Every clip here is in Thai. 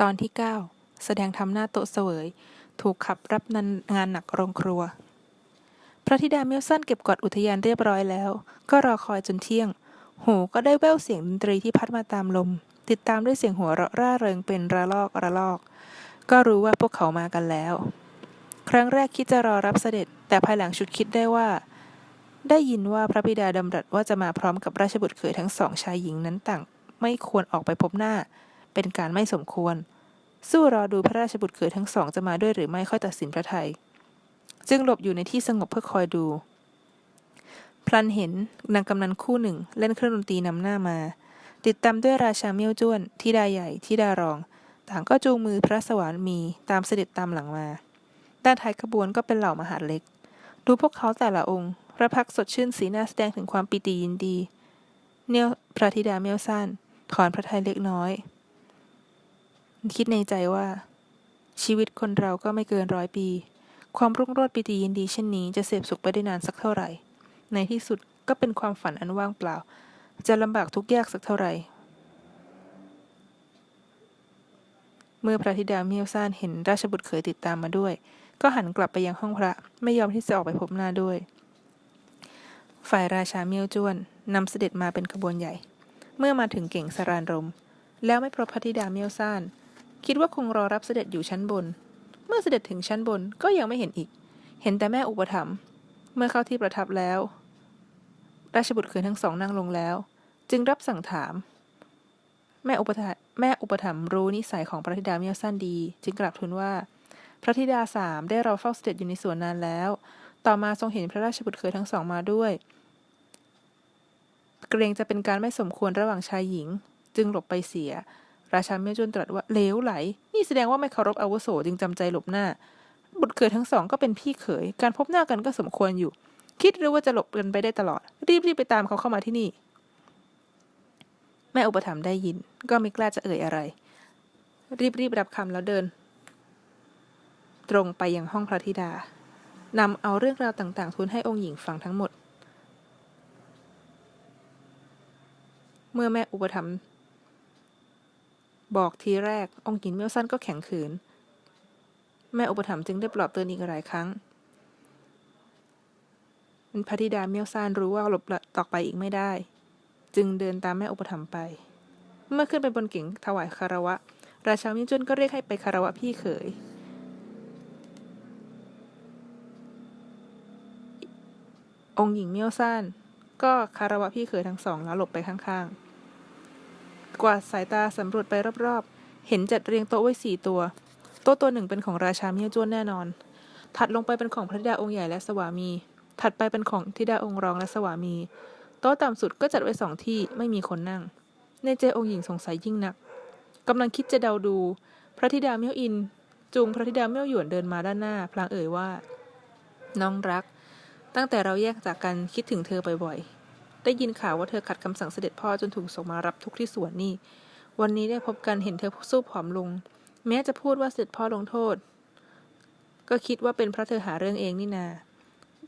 ตอนที่ 9 แสดงทำหน้าโต๊ะเสวย ถูกขับรับนันงานหนักโรงครัว พระธิดาเมลสันเก็บกอดอุทยานเรียบร้อยแล้ว ก็รอคอยจนเที่ยง หูก็ได้แว่วเสียงดนตรีที่พัดมาตามลม ติดตามด้วยเสียงหัวเราะร่าเริงเป็นระลอกระลอก ก็รู้ว่าพวกเขามากันแล้ว ครั้งแรกคิดจะรอรับเสด็จ แต่ภายหลังชุดคิดได้ว่า ได้ยินว่าพระบิดาดำรัสว่าจะมาพร้อมกับราชบุตรเขยทั้งสองชายหญิงนั้นต่าง ไม่ควรออกไปพบหน้า เป็นการไม่สมควร สู้รอดูพระราชบุตรเขยทั้งสองจะมาด้วยหรือไม่ค่อยตัดสินพระไทย จึงหลบอยู่ในที่สงบเพื่อคอยดู พลันเห็นนางกำนันคู่หนึ่ง เล่นเครื่องดนตรีนำหน้ามา ติดตามด้วยราชาเมียวจ้วนทิดาใหญ่ทิดารอง ต่างก็จูงมือพระสวามีตามเสด็จตามหลังมา ด้านท้ายขบวนก็เป็นเหล่ามหาเล็ก ดูพวกเขาแต่ละองค์ พระพักสดชื่นสีหน้าแสดงถึงความปิติยินดี เนี่ยวพระธิดาเมียวสั้นถอนพระทัยเล็กน้อย คิดในใจว่า ชีวิตคนเราก็ไม่เกินร้อยปี ความรุ่งโรจน์ปิติยินดีเช่นนี้จะเสพสุขไปได้นานสักเท่าไหร่ ในที่สุดก็เป็นความฝันอันว่างเปล่า จะลำบากทุกข์ยากสักเท่าไหร่ เมื่อพระธิดาเมียวซานเห็นราชบุตรเขยติดตามมาด้วย ก็หันกลับไปยังห้องพระไม่ยอมที่จะออกไปพบหน้าด้วย ฝ่ายราชาเมียวจวนนำเสด็จมาเป็นขบวนใหญ่ เมื่อมาถึงเก่งสรานรม แล้วไม่พบพระธิดาเมียวซาน คิดว่าคงรอรับเสด็จอยู่ชั้นบน เมื่อเสด็จถึงชั้นบนก็ยังไม่เห็นอีก เห็นแต่แม่อุปถัมภ์เมื่อเข้าที่ประทับแล้ว ราชบุตรเขยทั้งสองนั่งลงแล้ว จึงรับสั่งถาม แม่อุปถัมภ์แม่อุปถัมภ์รู้นิสัยของพระธิดาเมียวสั้นดี จึงกราบทูลว่า พระธิดาสามได้รอเฝ้าเสด็จอยู่ในสวนนานแล้ว ต่อมาทรงเห็นพระราชบุตรเขยทั้งสองมาด้วย เกรงจะเป็นการไม่สมควรระหว่างชายหญิง จึงหลบไปเสีย ราชาเมยวจวนตรัสว่าเลวไหล นี่แสดงว่าไม่เคารพอาวุโสจึงจำใจหลบหน้า บุตรเขยทั้งสองก็เป็นพี่เขย การพบหน้ากันก็สมควรอยู่ คิดหรือว่าจะหลบกันไปได้ตลอด รีบรีบไปตามเขาเข้ามาที่นี่ แม่อุปถัมภ์ได้ยิน ก็ไม่กล้าจะเอ่ยอะไร รีบรีบรับคำแล้วเดิน ตรงไปยังห้องพระธิดานำเอาเรื่องราวต่าง ๆทูลให้องค์หญิงฟังทั้งหมด เมื่อแม่อุปถัมภ์ บอกทีแรก องค์หญิงเมียวสั้นก็แข็งขืน แม่อุปถัมภ์จึงได้ปลอบเตือนอีกหลายครั้งพระธิดาเมียวซานรู้ว่าหลบต่อไปอีกไม่ได้ จึงเดินตามแม่อุปถัมภ์ไป เมื่อขึ้นไปบนเก่งถวายคารวะ ราชามิจุนก็เรียกให้ไปคารวะพี่เขย องค์หญิงเมียวซานก็คารวะพี่เขยทั้งสองแล้วหลบไปข้างๆ กวาดสายตาสำรวจไปรอบๆ เห็นจัดเรียงโต๊ะไว้สี่ตัว โต๊ะตัวหนึ่งเป็นของราชาเมียวจวนแน่นอน ถัดลงไปเป็นของพระธิดาองค์ใหญ่และสวามี ถัดไปเป็นของธิดาองค์รองและสวามี โต๊ะต่ำสุดก็จัดไว้สองที่ไม่มีคนนั่ง ในใจองค์หญิงสงสัยยิ่งนักกำลังคิดจะเดาดู พระธิดาเมียวอิน จูงพระธิดาเมียวหยวนเดินมาด้านหน้า พลางเอ่ยว่า น้องรัก ตั้งแต่เราแยกจากกันคิดถึงเธอบ่อยๆ ได้ยินข่าวว่าเธอขัดคำสั่งเสด็จพ่อจนถูกส่งมารับทุกที่สวนนี่ วันนี้ได้พบกันเห็นเธอสู้ผอมลง แม้จะพูดว่าเสด็จพ่อลงโทษ ก็คิดว่าเป็นเพราะเธอหาเรื่องเองนี่นา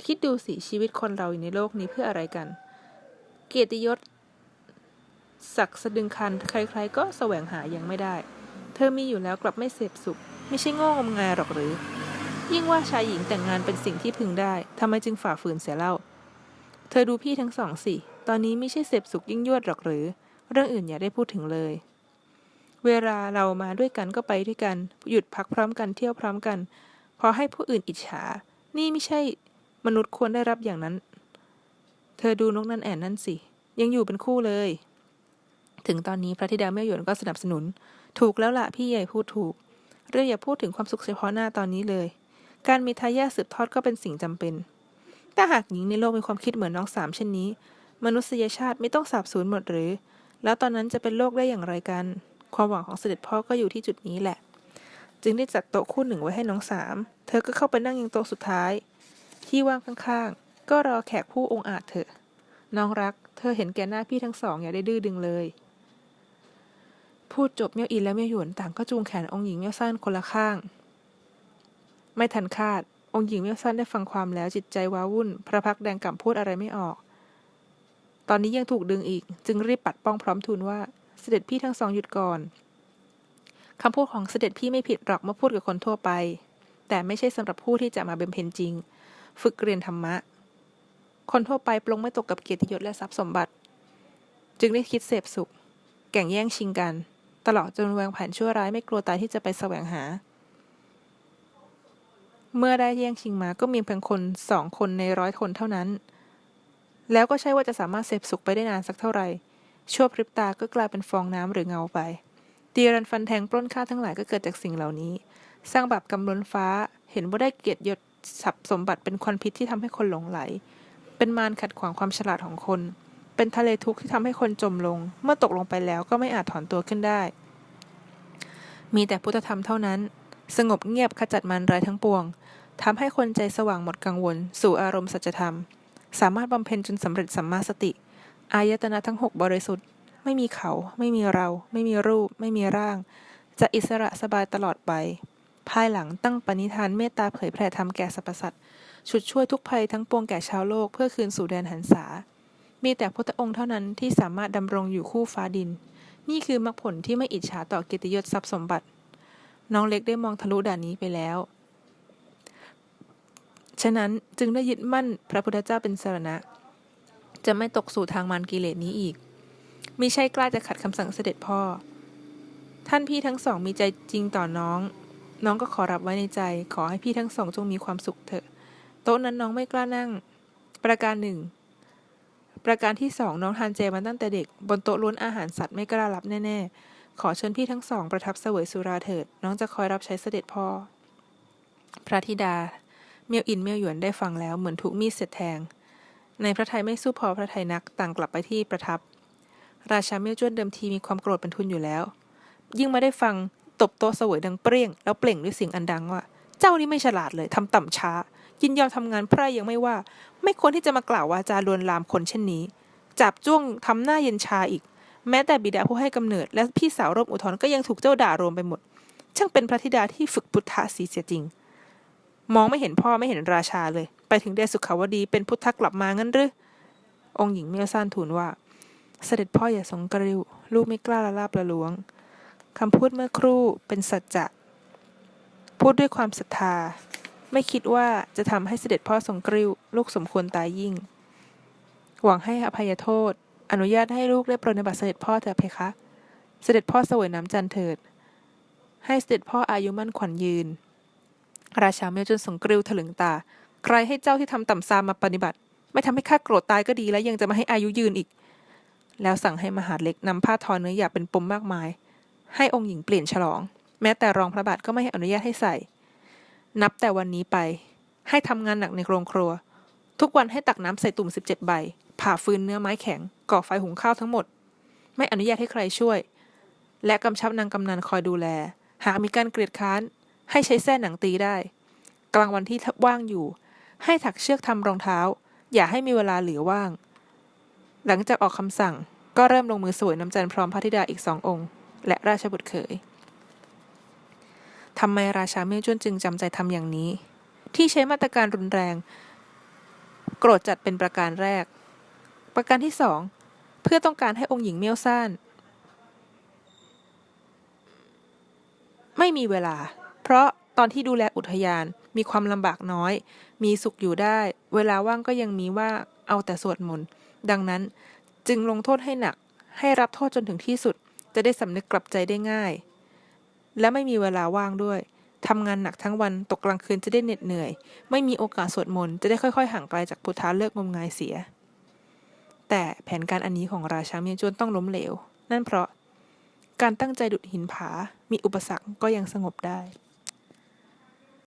คิดดูสิชีวิตคนเราอยู่ในโลกนี้เพื่ออะไรกัน เกียรติยศศักดิ์สะดึงคัน ใครๆก็แสวงหายังไม่ได้ เธอมีอยู่แล้วกลับไม่เสพสุข ไม่ใช่โง่งมงายหรอกหรือ ยิ่งว่าชายหญิงแต่งงานเป็นสิ่งที่พึงได้ทำไมจึงฝ่าฝืนเสียเล่า ธอดูพี่ทั้งสองสิ ตอนนี้ไม่ใช่เสพสุขยิ่งยวดหรอกหรือ เรื่องอื่นอย่าได้พูดถึงเลย เวลาเรามาด้วยกันก็ไปด้วยกัน หยุดพักพร้อมกันเที่ยวพร้อมกัน พอให้ผู้อื่นอิจฉา นี่ไม่ใช่มนุษย์ควรได้รับอย่างนั้น เธอดูนกนั่นแอ่นนั่นสิ ยังอยู่เป็นคู่เลย ถึงตอนนี้พระธิดาเมี่ยวหยวนก็สนับสนุน ถูกแล้วล่ะพี่ใหญ่พูดถูก เรื่องอย่าพูดถึงความสุขเฉพาะหน้าตอนนี้เลย การมีทายาทสืบทอดก็เป็นสิ่งจำเป็น ถ้าหากหญิงในโลกมีความคิดเหมือนน้องสามเช่นนี้ มนุษยชาติไม่ต้องสาบสูญหมดหรือ แล้วตอนนั้นจะเป็นโลกได้อย่างไรกัน ความหวังของเสด็จพ่อก็อยู่ที่จุดนี้แหละ จึงได้จัดโต๊ะคู่หนึ่งไว้ให้น้องสาม เธอก็เข้าไปนั่งยังโต๊ะสุดท้าย ที่ว่างข้างๆ ก็รอแขกผู้องอาจเถอะ น้องรัก เธอเห็นแก่หน้าพี่ทั้งสองอย่าได้ดื้อดึงเลย พูดจบเมียวอินและเมียวหยวนต่างก็จูงแขนองค์หญิงเมียวสั้นคนละข้าง ไม่ทันคาด องค์หญิงเมี่ยวสั้นได้ฟังความแล้วจิตใจว้าวุ่น พระพักแดงก่ำพูดอะไรไม่ออก ตอนนี้ยังถูกดึงอีก จึงรีบปัดป้องพร้อมทูลว่าเสด็จพี่ทั้งสองหยุดก่อนคำพูดของเสด็จพี่ไม่ผิดหรอกเมื่อพูดกับคนทั่วไป แต่ไม่ใช่สำหรับผู้ที่จะมาเบำเพ็ญจริง ฝึกเรียนธรรมะ คนทั่วไปปลงไม่ตกกับเกียรติยศและทรัพย์สมบัติ จึงได้คิดเสพสุข แก่งแย่งชิงกัน ตลอดจนวางแผนชั่วร้ายไม่กลัวตายที่จะไปแสวงหา เมื่อได้แย่งชิงมาก็มีเพียงคนสองคนในร้อยคนเท่านั้น แล้วก็ใช่ว่าจะสามารถเสพสุขไปได้นานสักเท่าไหร่ชั่วพริบตาก็กลายเป็นฟองน้ำหรือเงาไปตีรันฟันแทงปล้นฆ่าทั้งหลายก็เกิดจากสิ่งเหล่านี้ สร้างบาปกำล้นฟ้าเห็นว่าได้เกียรติยศทรัพย์สมบัติเป็นควันพิษที่ทำให้คนหลงไหล เป็นมารขัดขวางความฉลาดของคน เป็นทะเลทุกข์ที่ทำให้คนจมลง เมื่อตกลงไปแล้วก็ไม่อาจถอนตัวขึ้นได้ มีแต่พุทธธรรมเท่านั้น สงบเงียบขจัดมารร้ายทั้งปวงทำให้คนใจสว่างหมดกังวล สู่อารมณ์สัจธรรม สามารถบำเพ็ญจนสำเร็จสัมมาสติ อายตนะทั้งหกบริสุทธิ์ ไม่มีเขา ไม่มีเรา ไม่มีรูป ไม่มีร่าง จะอิสระสบายตลอดไป ภายหลังตั้งปณิธานเมตตาเผยแผ่ธรรมแก่สรรพสัตว์ฉุดช่วยทุกภัยทั้งปวงแก่ชาวโลกเพื่อคืนสู่แดนหันษา มีแต่พุทธองค์เท่านั้นที่สามารถดำรงอยู่คู่ฟ้าดิน นี่คือมรรคผลที่ไม่อิจฉาต่อกียรติยศทรัพย์สมบัติ น้องเล็กได้มองทะลุด่านนี้ไปแล้ว ฉะนั้นจึงได้ยึดมั่นพระพุทธเจ้าเป็นสรณะ จะไม่ตกสู่ทางมารกิเลสนี้อีกมิใช่กล้าจะขัดคำสั่งเสด็จพ่อ ท่านพี่ทั้งสองมีใจจริงต่อน้อง น้องก็ขอรับไว้ในใจ ขอให้พี่ทั้งสองจงมีความสุขเถอะ โต๊ะนั้นน้องไม่กล้านั่ง ประการหนึ่ง ประการที่สองน้องทานเจมาตั้งแต่เด็ก บนโต๊ะล้วนอาหารสัตว์ไม่กล้ารับแน่ ๆ ขอเชิญพี่ทั้งสองประทับเสวยสุราเถิด น้องจะคอยรับใช้เสด็จพ่อ พระธิดา เมียวอินเมียวหยวนได้ฟังแล้วเหมือนถูกมีดเสียดแทง ในพระไทยไม่สู้พอพระไทยนักต่างกลับไปที่ประทับ ราชาเมียวจ้วนเดิมทีมีความโกรธเป็นทุนอยู่แล้ว ยิ่งมาได้ฟังตบโต๊ะเสวยดังเปรี้ยง แล้วเปล่งด้วยเสียงอันดังว่า เจ้านี่ไม่ฉลาดเลยทำต่ำช้า ยินยอมทำงานไพร่ยังไม่ว่า ไม่ควรที่จะมากล่าววาจาลวนลามคนเช่นนี้ จับจ้วงทำหน้าเย็นชาอีก แม้แต่บิดาผู้ให้กำเนิด และพี่สาวร่วมอุทธร์ก็ยังถูกเจ้าด่ารวมไปหมด ช่างเป็นพระธิดาที่ฝึกพุทธะสีเสียจริง มองไม่เห็นพ่อไม่เห็นราชาเลย ไปถึงเดชสุขาวดีเป็นพุทธะกลับมางั้นหรือองค์หญิงเมียวซ่านทูลว่า เสด็จพ่ออย่าสงกริวลูกไม่กล้าละลาบละล้วงคำพูดเมื่อครู่เป็นสัจจะ พูดด้วยความศรัทธา ไม่คิดว่าจะทำให้เสด็จพ่อทรงกริ้ว ลูกสมควรตายยิ่ง หวังให้อภัยโทษ อนุญาตให้ลูกได้โปรดในบัตรเสด็จพ่อเถอะเพคะ เสด็จพ่อสวยน้ำจันเถิด ให้เสด็จพ่ออายุมั่นขวัญยืน ราชาเมียวจนสงกริ้วถลึงตา ใครให้เจ้าที่ทำต่ำซามมาปฏิบัติ ไม่ทำให้ข้าโกรธตายก็ดีแล้วยังจะมาให้อายุยืนอีก แล้วสั่งให้มหาดเล็กนำผ้าทอเนื้อหยาบเป็นปมมากมาย ให้องค์หญิงเปลี่ยนฉลอง แม้แต่รองพระบาทก็ไม่ให้อนุญาตให้ใส่ นับแต่วันนี้ไป ให้ทำงานหนักในโรงครัว ทุกวันให้ตักน้ำใส่ตุ่มสิบเจ็ดใบ ผ่าฟืนเนื้อไม้แข็ง ก่อไฟหุงข้าวทั้งหมด ไม่อนุญาตให้ใครช่วย และกำชับนางกำนันคอยดูแล หากมีการเกลียดค้าน ให้ใช้แส้หนังตีได้ กลางวันที่ว่างอยู่ ให้ถักเชือกทำรองเท้า อย่าให้มีเวลาเหลือว่าง หลังจากออกคำสั่งก็เริ่มลงมือสวยน้ำจันทร์พร้อมพระธิดาอีกสององค์ และราชบุตรเขยทำไมราชาเมี่ยงจ้วนจึงจำใจทำอย่างนี้ ที่ใช้มาตรการรุนแรง โกรธจัดเป็นประการแรก ประการที่สองเพื่อต้องการให้องค์หญิงเมียวซ่าน ไม่มีเวลา เพราะตอนที่ดูแลอุทยานมีความลำบากน้อย มีสุขอยู่ได้ เวลาว่างก็ยังมีว่าเอาแต่สวดมนต์ดังนั้นจึงลงโทษให้หนัก ให้รับโทษจนถึงที่สุด จะได้สำนึกกลับใจได้ง่าย และไม่มีเวลาว่างด้วยทำงานหนักทั้งวันตกกลางคืนจะได้เหน็ดเหนื่อย ไม่มีโอกาสสวดมนต์จะได้ค่อยๆห่างไกลจากพุทธาเลิกงมงายเสีย แต่แผนการอันนี้ของราชาเมียจวนต้องล้มเหลว นั่นเพราะการตั้งใจดุดหินผา มีอุปสรรคก็ยังสงบได้